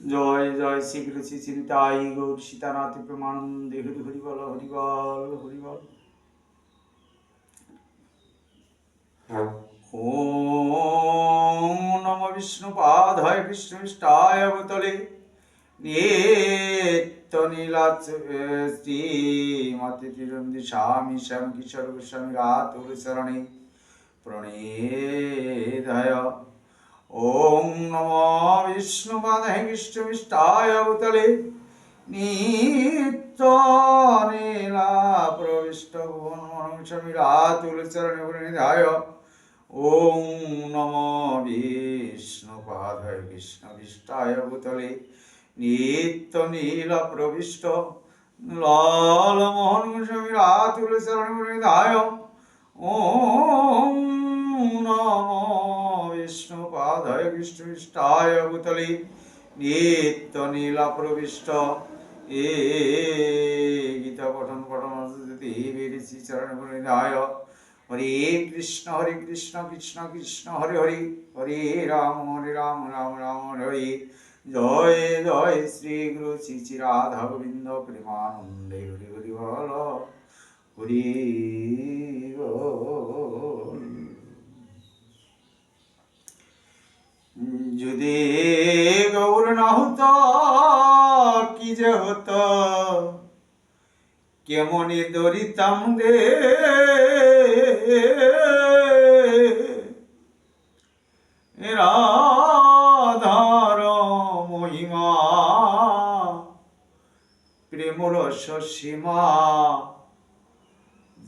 জয় জয় শীঘ্র শ্রী চিন্তাই গৌর সীতানাথ প্রমানন্দে হরি হরি বল হরি বল হরি বল। ওম নম বিষ্ণু কৃষ্ণ ইষ্টায় অবতলে নিত্য নীলা শ্রীমতি তিরন্দি স্বামী শ্যাম কিশোর গোস্বামী রাতুল শরণে প্রণেদায় ওম নম বিষ্ণু পাদায় কৃষ্ণ ইষ্টায় অবতলে নিত্য নীলা প্রবিষ্ট ভুবন মনস্বামী রাতুল চরণে কৃষ্ণ বিষ্টায় ভূতলে নিত্য নীল প্রবিষ্ট লাল মোহন গোস্বামী রাতুল চরণ প্রণিধায় ওম নম বিষ্ণুপাদায় কৃষ্ণ বিষ্টায় ভূতলে নিত্য নীল প্রবিষ্ট এ গীতা পঠন পঠন দেবীর শ্রী চরণ হরে কৃষ্ণ হরে কৃষ্ণ কৃষ্ণ কৃষ্ণ হরে হরে হরে রাম হরে রাম রাম রাম হরে জয় জয় শ্রী গুরু শ্রী রাধা গোবিন্দ প্রেমানন্দে হরি হরি বল হরি বল। যদি গৌর না হতো, কি যে হতো? কেমনি দরিতাম দে রাধার মহিমা প্রেম রস সীমা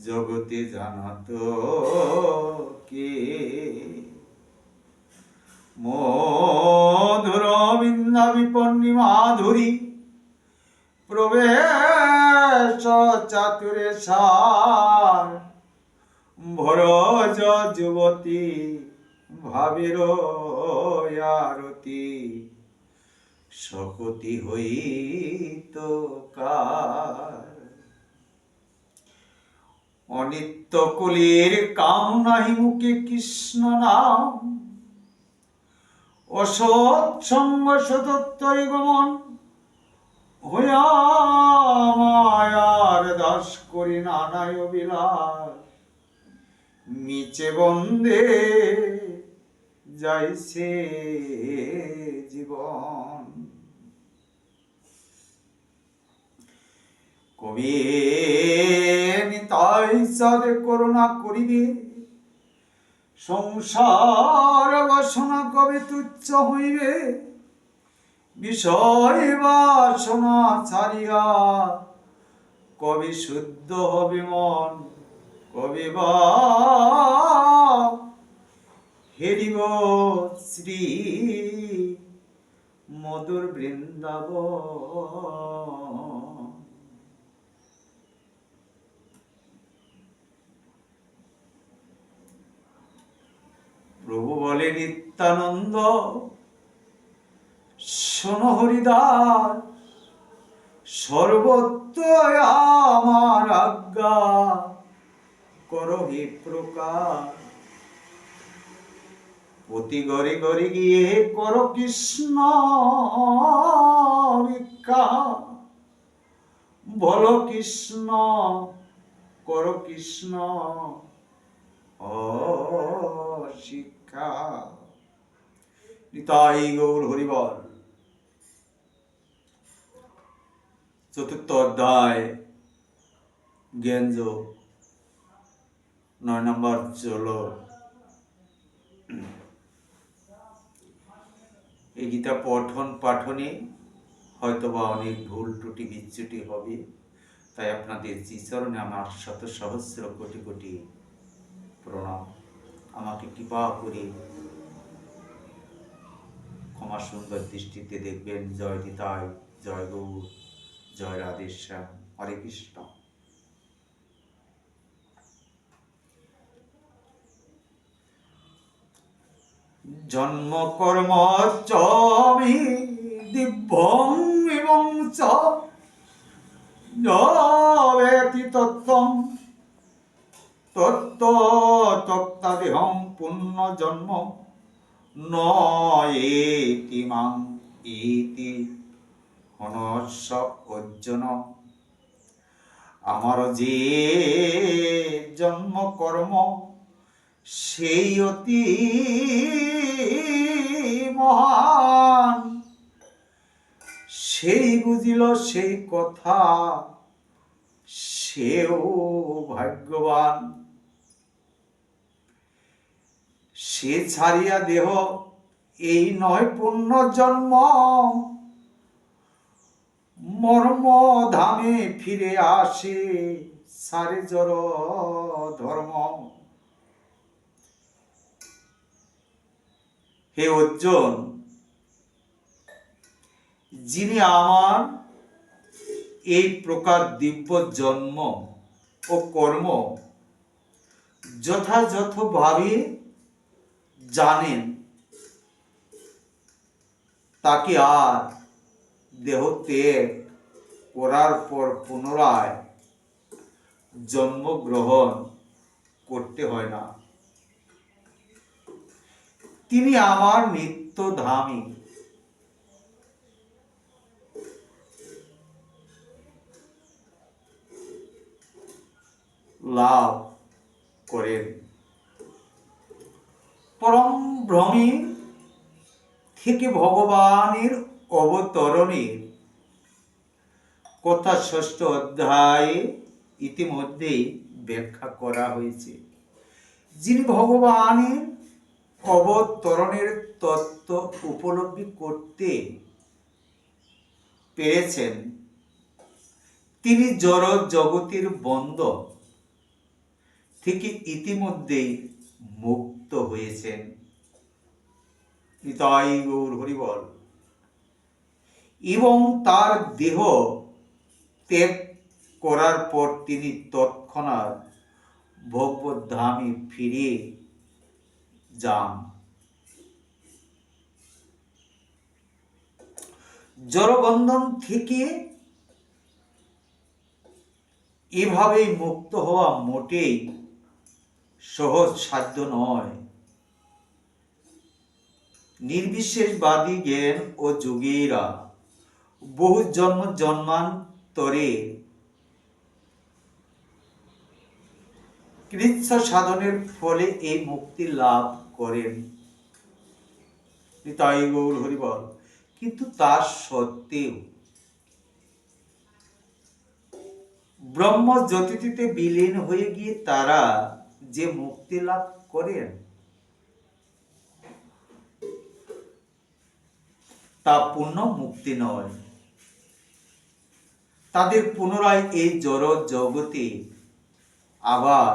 জগতে জানাত বিন্দা বিপন্নী মাধুরী প্রবেশ চাতুরে সার। ভরজ যুবতী ভাবের আরতি সকতি হইত কার? অনিত্য কুলের কাম নাহি মুখে কৃষ্ণ নাম। অসৎসঙ্গ সতত্বই গমন হইয়া মায়ার দাস করি নানায় বিলাস নিচে বন্দে যাইছে জীবন। কবি নিতাই সাদে করুণা করিবে। সংসার বাসনা কবে তুচ্ছ হইবে? বিষয় বাসনা ছাড়িয়া কবি শুদ্ধ হবে মন, কবি বা হেরিব শ্রী মধুর বৃন্দাবন। প্রভু বলে নিত্যানন্দ। শোনো হরিদাস সর্বত্র আমার আজ্ঞা। করো হে প্রকার। প্রতি ঘরে গিয়ে করো কৃষ্ণ বলো কৃষ্ণ, করো কৃষ্ণ। ও শিক্ষা নিতাই গৌর হরিবল। চতুর্থ অধ্যায় জ্ঞানযোগ নয় নম্বর চলো এই গীতা পঠন পাঠনে হয়তোবা অনেক ভুল ত্রুটি বিচ্যুটি হবে। তাই আপনাদের শ্রীচরণে আমার শত সহস্র কোটি কোটি প্রণাম। আমাকে কৃপা করে ক্ষমা সুন্দর দৃষ্টিতে দেখবেন। জয় দিতাই জয় গৌর, জয় রাধেশ্যাম হরে কৃষ্ণ। জন্ম কর্ম চমি দিব্যং এবং চ। ব্যতীতত্বম তত্ত্ব তত্ত্বাদেহং পুণ্য জন্ম নয়েতি মাং ইতি হনস্য অর্জুন। আমার যে জন্ম কর্ম সেই অতি মহান। সেই বুঝিল সেই কথা, সেও ভাগ্যবান। সে ছাড়িয়া দেহ, এই নয় পুণ্য জন্ম। মর্ম ধামে ফিরে আসে সারে জর ধর্ম। হে অর্জুন, যিনি আমার এই প্রকার দিব্য জন্ম ও কর্ম যথাযথভাবে জানেন, তাকে আর দেহ ত্যাগ করার পর পুনরায় জন্মগ্রহণ করতে হয় না। তিনি আমার নিত্য ধামী লাভ করেন। পরম ভ্রমী থেকে ভগবানের অবতরণের কথা ষষ্ঠ অধ্যায়ে ইতিমধ্যেই ব্যাখ্যা করা হয়েছে। যিনি ভগবানের অবতরণের তত্ত্ব উপলব্ধি করতে পেরেছেন, তিনি জড় জগতের বন্ধ থেকে ইতিমধ্যেই মুক্ত হয়েছেন। নিতাই গৌর হরিবল এবং তার দেহ ত্যাগ করার পর তিনি তৎক্ষণাৎ ভগবদ্ধামে ফিরে যান। জড়বন্ধন থেকে এভাবেই মুক্ত হওয়া মোটেই সহজ সাধ্য নয়। নির্বিশেষবাদী জ্ঞান ও যোগীরা বহু জন্ম জন্মান্তরে কৃচ্ছ সাধনের ফলে এই মুক্তি লাভ করেন। তাই গৌর হরিবল। কিন্তু তার সত্ত্বেও ব্রহ্ম জ্যোতিতে বিলীন হয়ে গিয়ে তারা যে মুক্তি লাভ করেন তা পূর্ণ মুক্তি নয়। তাদের পুনরায় এই জড় জগতে আবার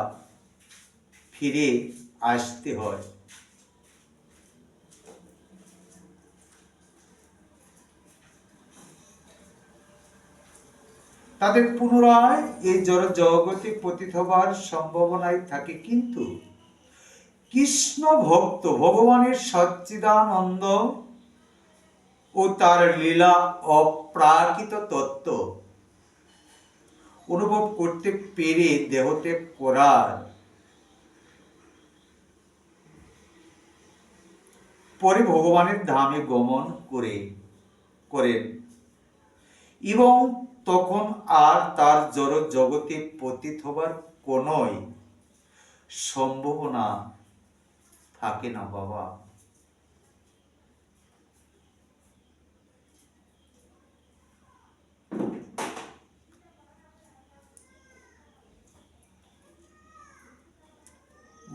ফিরে আসতে হয়। তাদের পুনরায় এই জড় জগতে পতিত হবার সম্ভাবনাই থাকে, কিন্তু কৃষ্ণ ভক্ত ভগবানের সচ্চিদানন্দ ও তার লীলা অপ্রাকৃত তত্ত্ব অনুভব করতে পেরে দেহত্যাগ করার পরে ভগবানের ধামে গমন করে, করেন। এবং তখন আর তার জড় জগতে পতিত হবার কোনোই সম্ভাবনা থাকে না, বাবা।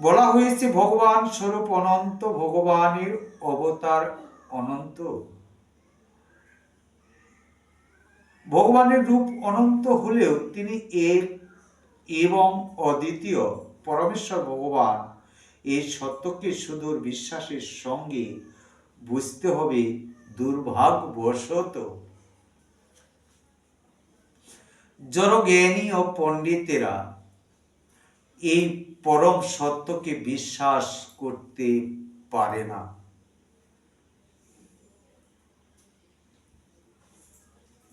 বলা হয়েছে, ভগবান স্বরূপ অনন্ত, ভগবানের অবতার অনন্ত। ভগবানের রূপ অনন্ত হলেও তিনি এক এবং অদ্বিতীয় পরমেশ্বর ভগবান, এই সত্যকে সুদূর বিশ্বাসের সঙ্গে বুঝতে হবে দুর্ভাগ্যবশত। জড়জ্ঞানী ও পণ্ডিতেরা এই পরম সত্যকে বিশ্বাস করতে পারে না।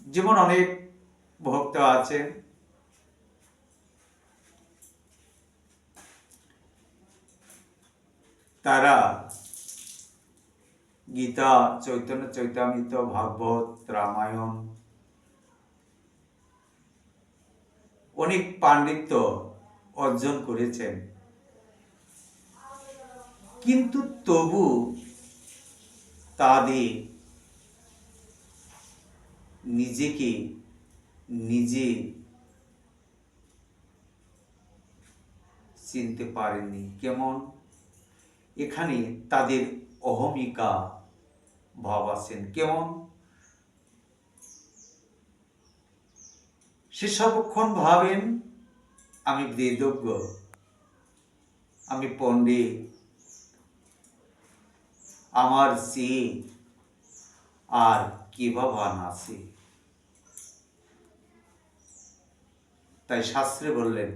যেমন অনেক ভক্ত আছেন, তারা গীতা, চৈতন্য, চৈতামিত, ভাগবত, রামায়ণ, অনেক পাণ্ডিত্য অর্জন করেছেন। কিন্তু তবু তাদের নিজেকে নিজে চিনতে পারেননি। কেমন? এখানে তাদের অহমিকা ভাব আছেন। কেমন? সে সর্বক্ষণ ভাবেন আমি বেদজ্ঞ আমি পণ্ডিত। আমার সে আর কে বা আছে? তাই শাস্ত্রে বললেন,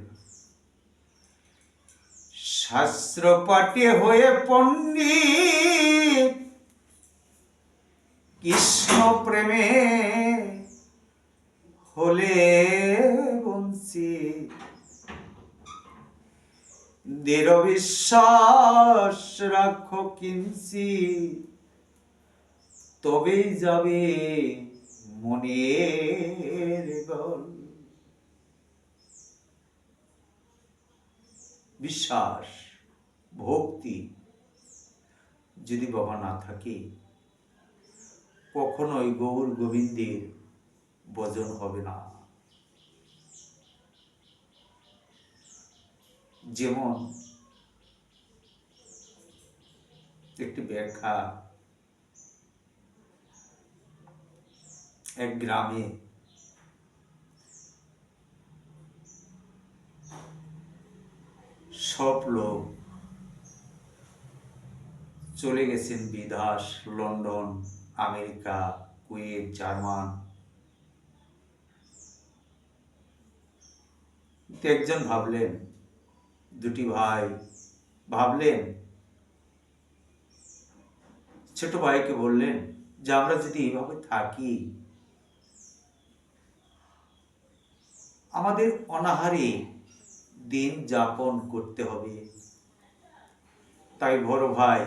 শাস্ত্র পাঠে হয়ে পণ্ডিত, কৃষ্ণ প্রেমে হলে বংশী দৃঢ় বিশ্বাস রাখো কিনসি তবেই যাবে মনের গল বিশ্বাস, ভক্তি যদি বাবা না থাকে, কখনোই গৌর গোবিন্দের বজন হবে না। যেমন একটি ব্যাখ্যা, এক গ্রামে সব লোক চলে গেছেন বিদাস লন্ডন, আমেরিকা, কুয়েত, জার্মান। একজন ভাবলেন দুটি ভাই ভাবলেন, ছোট ভাইকে বললেন, যে আমরা যদি এইভাবে থাকি, আমাদের অনাহারে দিন যাপন করতে হবে। তাই বড় ভাই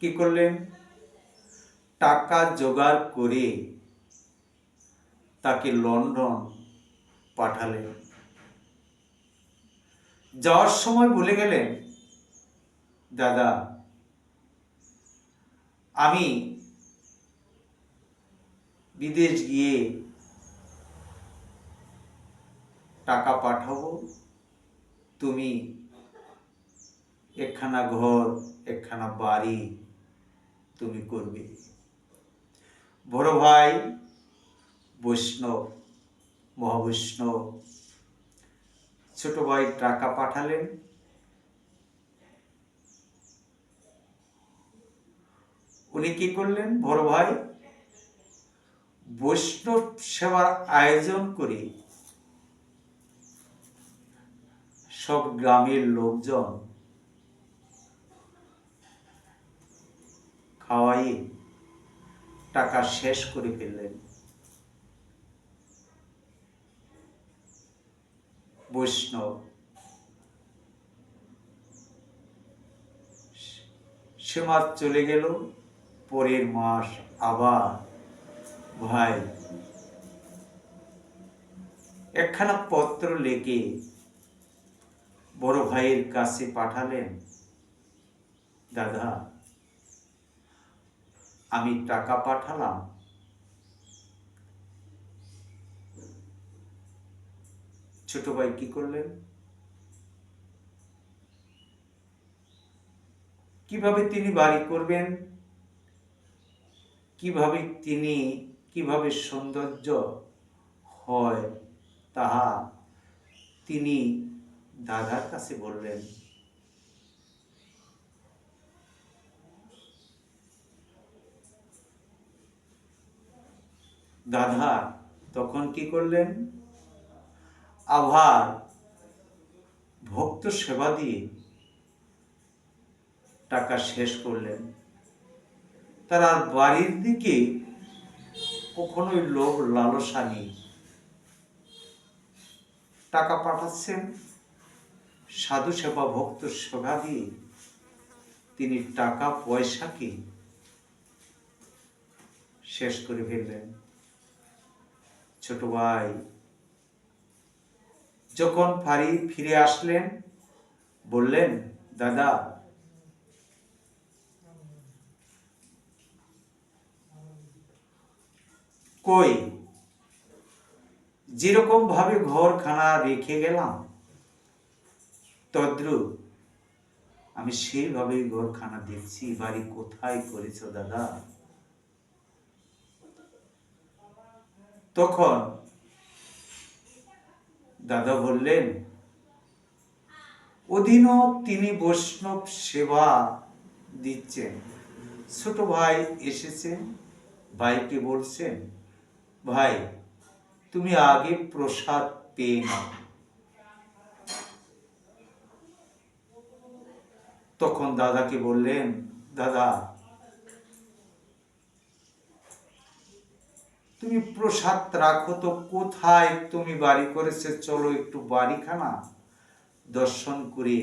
কি করলেন? টাকা জোগাড় করে তাকে লন্ডন পাঠালেন। যাওয়ার সময় বলে গেলেন দাদা, আমি বিদেশ গিয়ে টাকা পাঠাবো, তুমি একখানা ঘর, একখানা বাড়ি তুমি করবে। বড় ভাই, বৈষ্ণব, মহাবৈষ্ণব ছোট ভাই টাকা পাঠালেন। উনি কি করলেন? বড় ভাই, বৈষ্ণব সেবার আয়োজন করে সব গ্রামের লোকজন খাওয়াই টাকা শেষ করে ফেললেন। বৈষ্ণব। সে মাস চলে গেল, পরের মাস আবার ভাই। একখানা পত্র লেগে বড় ভাইয়ের কাছে পাঠালেন, দাদা, আমি টাকা পাঠালাম ছোট ভাই কি করলেন? কীভাবে তিনি বাড়ি করবেন? কীভাবে তিনি, কীভাবে সৌন্দর্য হয় তাহা তিনি দাদার কাছে বললেন। দাদা তখন কি করলেন? আবার ভক্ত সেবা দিয়ে টাকা শেষ করলেন। তার বাড়ির দিকে কখনোই লোভ, লালসা নেই। টাকা পাঠাচ্ছেন, সাধু সেবা, ভক্ত সেবা দিয়ে তিনি টাকা, পয়সাকে শেষ করে ফেললেন। ছোট ভাই যখন ফারি ফিরে আসলেন, বললেন, দাদা, কই? যেরকম ভাবে ঘরখানা রেখে গেলাম, তদ্রুপ আমি সেইভাবেই ঘরখানা দেখছি। বাড়ি কোথায় করেছ দাদা? তখন দাদা বললেন অধীনও তিনি বৈষ্ণব সেবা দিচ্ছেন। ছোট ভাই এসেছেন, ভাইকে বলছেন, ভাই, তুমি আগে প্রসাদ পেয়ে নাও। তখন দাদাকে বললেন, দাদা তুমি প্রসাদ রাখো তো কোথায়? তুমি বাড়ি করেছে, চলো একটু বাড়িখানা। দর্শন করে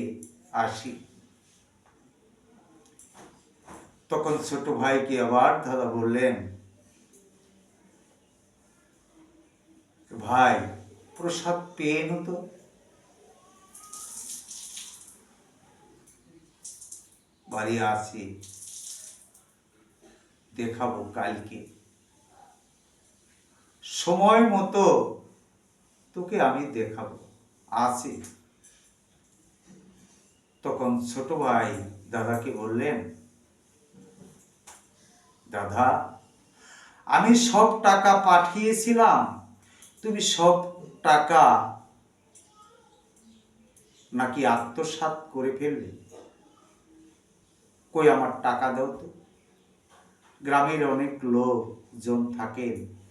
আসি। তখন ছোট ভাইকে আবার দাদা বললেন, ভাই, প্রসাদ পেয়ে তো? বাড়ি আসি, দেখাবো কালকে। সময় মতো তোকে আমি দেখাবো। আসি। তখন ছোট ভাই দাদাকে বললেন, দাদা, আমি সব টাকা পাঠিয়েছিলাম। তুমি সব টাকা নাকি আত্মসাৎ করে ফেললে? কই আমার টাকা দাও তো? গ্রামের অনেক লোকজন থাকেন।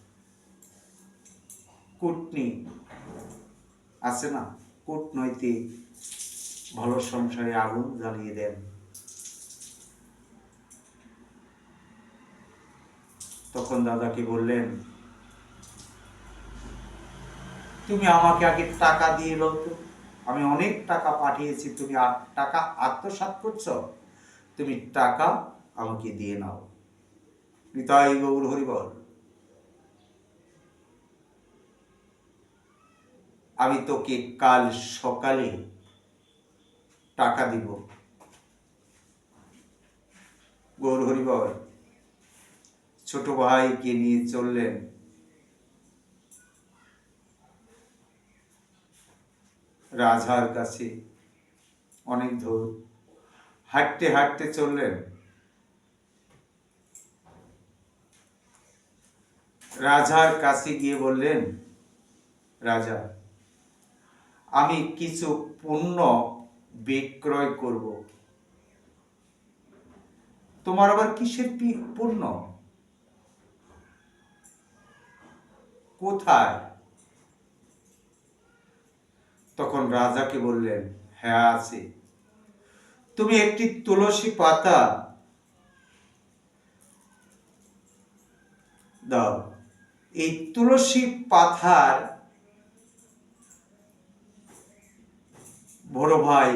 কুটনি আছে না? কূটনৈতিক ভালো সংসারে আগুন জ্বালিয়ে দেন। তখন দাদাকে বললেন, তুমি আমাকে আগে টাকা দিয়ে লো তো। আমি অনেক টাকা পাঠিয়েছি, তুমি আর টাকা আত্মসাৎ করছ। তুমি টাকা আমাকে দিয়ে নাও। নিতাই গৌর হরিবল। আমি তোকে কাল সকালে টাকা দিব। গৌর হরিবল ছোট ভাইকে নিয়ে চললেন। রাজার কাছে অনেক দূর হাঁটতে হাঁটতে চললেন। রাজার কাছে গিয়ে বললেন, রাজা আমি কিছু পণ্য বিক্রয় করব। তোমার আবার কিসের পণ্য? কোথায়? তখন রাজাকে বললেন হ্যাঁ আছে। তুমি একটি তুলসী পাতা দাও। এই তুলসী পাতার বড় ভাই,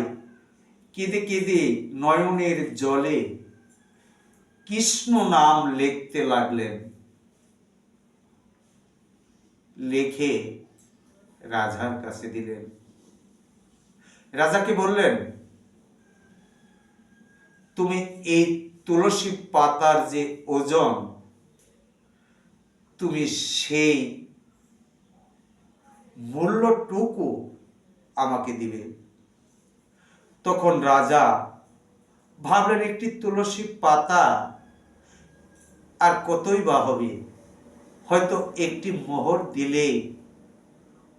কেঁদে কেঁদে নয়নের জলে কৃষ্ণ নাম লিখতে লাগলেন। লেখে রাজার কাছে দিলেন। রাজাকে বললেন? তুমি এই তুলসী পাতার যে ওজন, তুমি সেই মূল্যটুকু আমাকে দিবে। তখন রাজা ভাবলেন, একটি তুলসী পাতা আর কতই বা হবে? হয়তো একটি মোহর দিলেই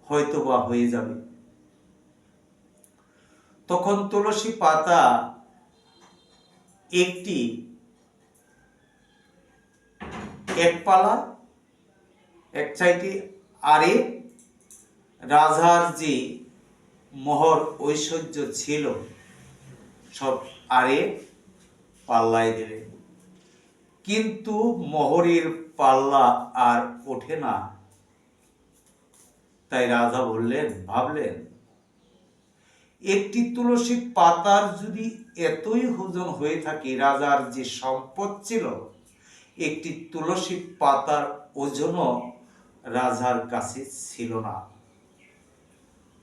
হয়তো বা হয়ে যাবে। তখন তুলসী পাতা একটি এক পালা এক চাইটি আরে রাজার যে মোহর ঐশ্বর্য ছিল সব আরে পাল্লায় দিলেন কিন্তু মোহরের পাল্লা আর ওঠে না। তাই রাজা বললেন, ভাবলেন, একটি তুলসী পাতার যদি এতই হুজন হয়ে থাকে, রাজার যে সম্পদ ছিল, একটি তুলসী পাতার ওজনও রাজার কাছে ছিল না।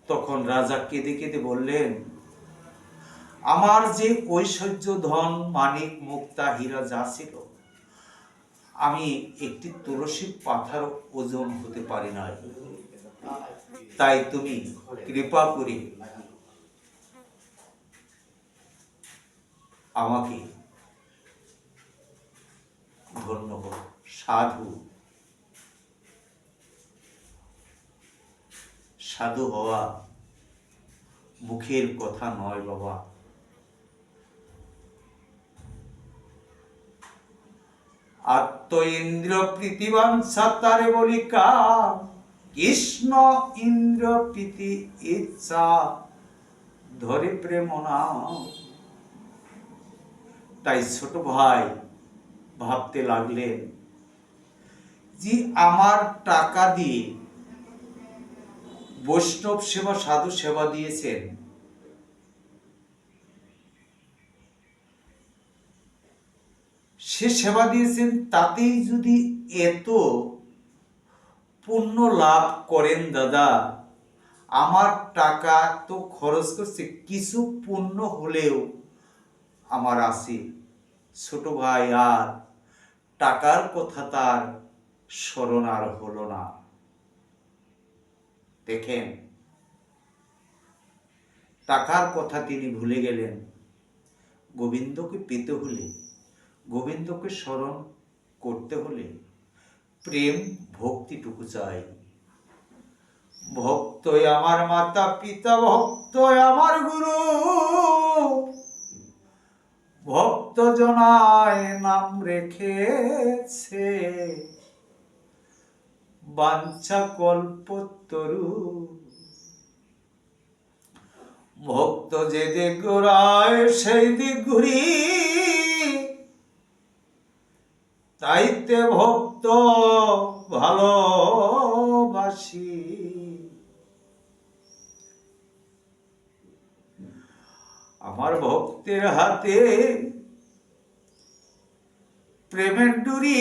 তখন রাজা কেঁদে কেঁদে বললেন আমার যে ঐশ্বর্য ধন মানিক মুক্তা হীরা যা ছিল, আমি একটি তুলসী পাথার ওজন হতে পারি না তাই তুমি কৃপা করে আমাকে ধন্যবাদ সাধু। সাধু হওয়া মুখের কথা নয় বাবা। আত্ম ইন্দ্র প্রীতিবান সাতারে বলিকা। কৃষ্ণ ইন্দ্র প্রীতি ইচ্ছা, ধরে প্রেম না। তাই ছোট ভাই ভাবতে লাগলেন যে আমার টাকা দিয়ে বৈষ্ণব সেবা, সাধু সেবা দিয়েছেন। সে সেবা দিয়েছেন, তাতেই যদি এত পুণ্য লাভ করেন দাদা, আমার টাকা তো খরচ করছে, কিছু পুণ্য হলেও আমার আছে ছোট ভাই, আর টাকার কথা তার স্মরণ আর হলো না। দেখেন, টাকার কথা তিনি ভুলে গেলেন। গোবিন্দকে পেতে হলে গোবিন্দকে স্মরণ করতে হলে প্রেম ভক্তিটুকু চাই। ভক্তই আমার মাতা, পিতা ভক্তই আমার গুরু। ভক্ত জনায় নাম রেখেছে। বাঞ্ছা কল্পতরু ভক্ত যে দিক সেই দিক ঘুরি। তাইতে ভক্ত ভালোবাসি। আমার ভক্তের হাতে প্রেমের ডুরি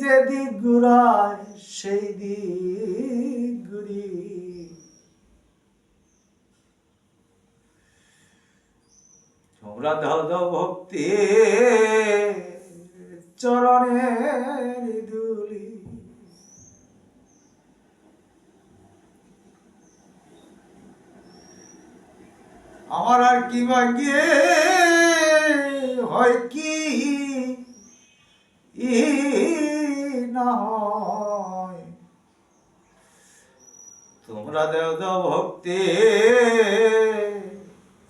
যেদিক ঘুরায় সেই ঘুরি। তোমরা দাও ভক্তি চরণের ধুলি আমার আর কি ভাগ্যে হয় কি না হয় তোমরা দেও দাও ভক্তি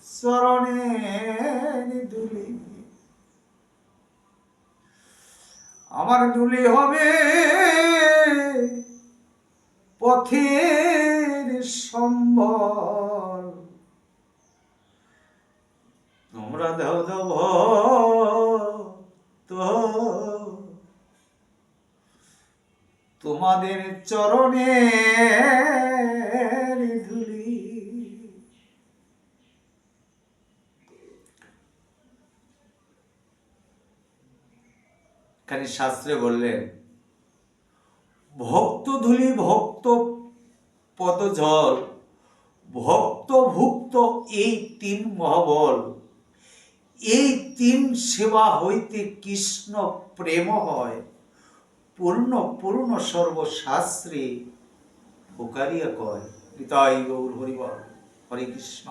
চরণে দুলি। আমার দুলি হবে পথের সম্বল। তোমরা দেও দেব তো। তোমাদের চরণে ধুলি খানি শাস্ত্রে বললেন, ভক্ত ধুলি ভক্ত পদজল ভক্ত ভুক্ত এই তিন মহাবল। এই তিন সেবা হইতে কৃষ্ণ প্রেম হয়। পূর্ণ পূর্ণ সর্বশাস্ত্রে হুকারিয়া কয়। গীতাই গৌর হরিবল। হরে কৃষ্ণ।